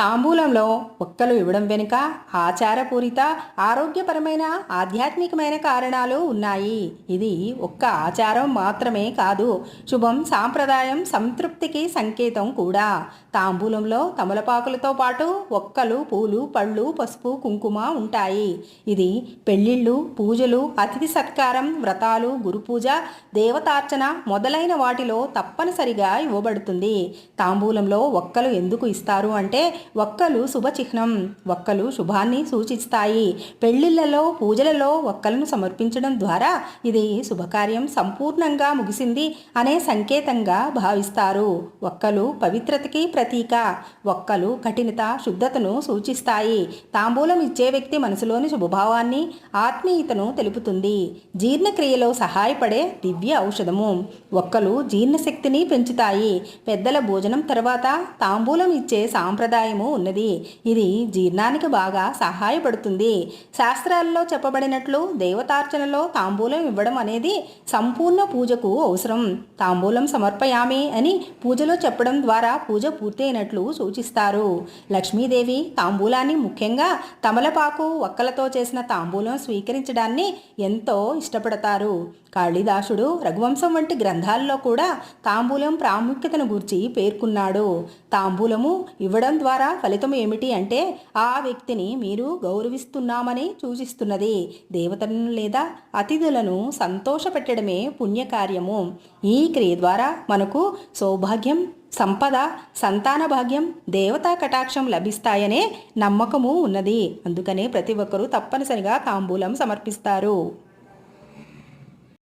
తాంబూలంలో ఒక్కలు ఇవ్వడం వెనుక ఆచారపూరిత ఆరోగ్యపరమైన ఆధ్యాత్మికమైన కారణాలు ఉన్నాయి. ఇది ఒక్క ఆచారం మాత్రమే కాదు. శుభం సాంప్రదాయం సంతృప్తికి సంకేతం కూడా. తాంబూలంలో తమలపాకులతో పాటు ఒక్కలు పూలు పళ్ళు పసుపు కుంకుమ ఉంటాయి. ఇది పెళ్ళిళ్ళు పూజలు అతిథి సత్కారం వ్రతాలు గురుపూజ దేవతార్చన మొదలైన వాటిలో తప్పనిసరిగా ఇవ్వబడుతుంది. తాంబూలంలో ఒక్కలు ఎందుకు ఇస్తారు అంటే ఒక్కలు శుభచిహ్నం ఒక్కలు శుభాన్ని సూచిస్తాయి. పెళ్ళిళ్ళలో పూజలలో ఒక్కలను సమర్పించడం ద్వారా ఇది శుభకార్యం సంపూర్ణంగా ముగిసింది అనే సంకేతంగా భావిస్తారు. ఒక్కలు పవిత్రతకి ప్రతీక ఒక్కలు కఠినత శుద్ధతను సూచిస్తాయి. తాంబూలం ఇచ్చే వ్యక్తి మనసులోని శుభభావాన్ని ఆత్మీయతను తెలుపుతుంది. జీర్ణక్రియలో సహాయపడే దివ్య ఔషధము. ఒక్కలు జీర్ణశక్తిని పెంచుతాయి. పెద్దల భోజనం తర్వాత తాంబూలం ఇచ్చే సాంప్రదాయం సాంప్రదాయము ఉన్నది. ఇది జీర్ణానికి బాగా సహాయపడుతుంది. శాస్త్రాల్లో చెప్పబడినట్లు దేవతార్చనలో తాంబూలం ఇవ్వడం అనేది సంపూర్ణ పూజకు అవసరం. తాంబూలం సమర్పయామి అని పూజలో చెప్పడం ద్వారా పూజ పూర్తయినట్లు సూచిస్తారు. లక్ష్మీదేవి తాంబూలాన్ని ముఖ్యంగా తమలపాకు ఒక్కలతో చేసిన తాంబూలం స్వీకరించడాన్ని ఎంతో ఇష్టపడతారు. కాళిదాసుడు రఘువంశం వంటి గ్రంథాల్లో కూడా తాంబూలం ప్రాముఖ్యతను గురించి పేర్కొన్నాడు. తాంబూలము ఇవ్వడం ద్వారా ఫలితం ఏమిటి అంటే ఆ వ్యక్తిని మీరు గౌరవిస్తున్నామని సూచిస్తున్నది. దేవతలను లేదా అతిథులను సంతోషపెట్టడమే పుణ్యకార్యము. ఈ క్రియ ద్వారా మనకు సౌభాగ్యం సంపద సంతాన భాగ్యం దేవతా కటాక్షం లభిస్తాయనే నమ్మకము ఉన్నది. అందుకనే ప్రతి ఒక్కరూ తప్పనిసరిగా తాంబూలం సమర్పిస్తారు.